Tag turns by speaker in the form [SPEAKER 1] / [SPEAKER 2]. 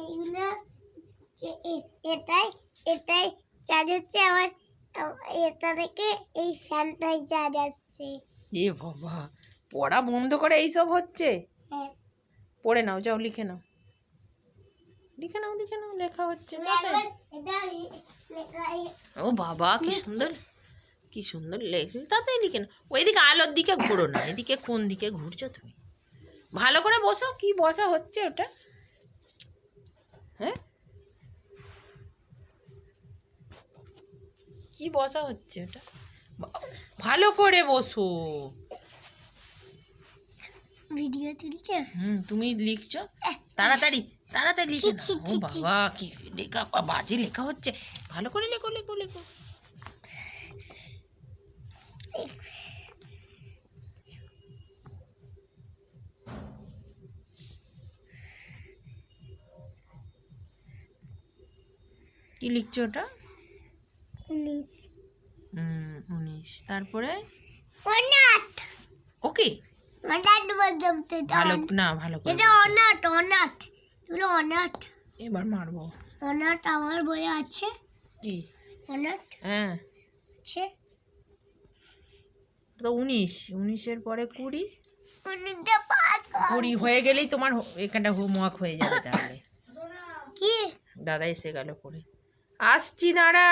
[SPEAKER 1] এইগুলো এটাই এটাই চার্জ হচ্ছে আমার এটা থেকে এই ফ্যানটাই চার্জ আসছে।
[SPEAKER 2] এ বাবা পড়া বন্ধ করে এইসব হচ্ছে?
[SPEAKER 1] হ্যাঁ।
[SPEAKER 2] পড়ে নাও যাও লিখে নাও। লিখে নাও লিখে নাও লেখা হচ্ছে ও বাবা কি সুন্দর কি সুন্দর লেখে তাতেই লিখে না ওইদিকে আলোর দিকে ঘুরো না এদিকে কোন দিকে ঘুরছো তুমি? ভালো করে বসো কি বসা হচ্ছে ওটা? কি বসা হচ্ছে ওটা বা- ভালো করে বসো।
[SPEAKER 1] ভিডিও তুলছে?
[SPEAKER 2] হুম তুমি লিখছো? তাড়াতাড়ি তাড়াতাড়ি লিখে ও বাবা কি লেখা বাজে লেখা হচ্ছে। ভালো করে লেখো লেখো লেখো। কি লিখছো ওটা?
[SPEAKER 1] উনিশ।
[SPEAKER 2] হুম উনিশ। তারপরে?
[SPEAKER 1] অনাট
[SPEAKER 2] ওকে
[SPEAKER 1] অনাট বলতাম তো
[SPEAKER 2] ভালো না ভালো করে
[SPEAKER 1] এটা
[SPEAKER 2] বলতে।
[SPEAKER 1] অনাট অনাট এগুলো অনাট
[SPEAKER 2] এবার মারবো।
[SPEAKER 1] অনাট আমার বইয়ে আছে।
[SPEAKER 2] কি?
[SPEAKER 1] অনাট
[SPEAKER 2] হ্যাঁ।
[SPEAKER 1] আছে।
[SPEAKER 2] তো উনিশ। উনিশের পরে কুড়ি। কুড়ি হয়ে গেলেই তোমার এখানটা হোমওয়ার্ক হয়ে যাবে তাহলে।
[SPEAKER 1] কি?
[SPEAKER 2] দাদা এসে গেল পরে আসছি দাঁড়া।